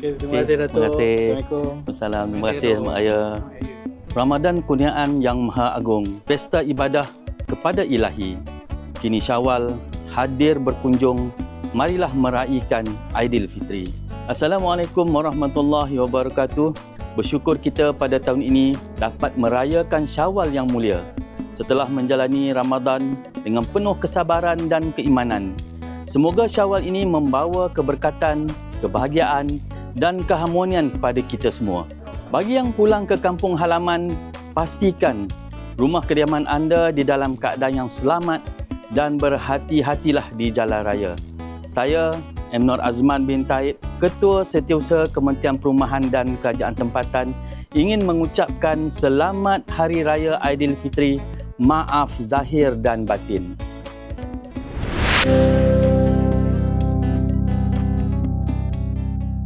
Okay, terima kasih Datuk. terima kasih. Assalamualaikum. Assalam. Terima kasih Mak Ayah. Ramadan kurniaan yang maha agung, pesta ibadah kepada ilahi. Kini Syawal hadir berkunjung, marilah meraihkan Aidilfitri. Assalamualaikum warahmatullahi wabarakatuh. Bersyukur kita pada tahun ini dapat merayakan Syawal yang mulia setelah menjalani Ramadan dengan penuh kesabaran dan keimanan. Semoga Syawal ini membawa keberkatan, kebahagiaan dan keharmonian kepada kita semua. Bagi yang pulang ke kampung halaman, pastikan rumah kediaman anda di dalam keadaan yang selamat dan berhati-hatilah di jalan raya. Saya M. Nur Azman bin Taib, Ketua Setiausaha Kementerian Perumahan dan Kerajaan Tempatan ingin mengucapkan selamat Hari Raya Aidilfitri, maaf zahir dan batin. Thank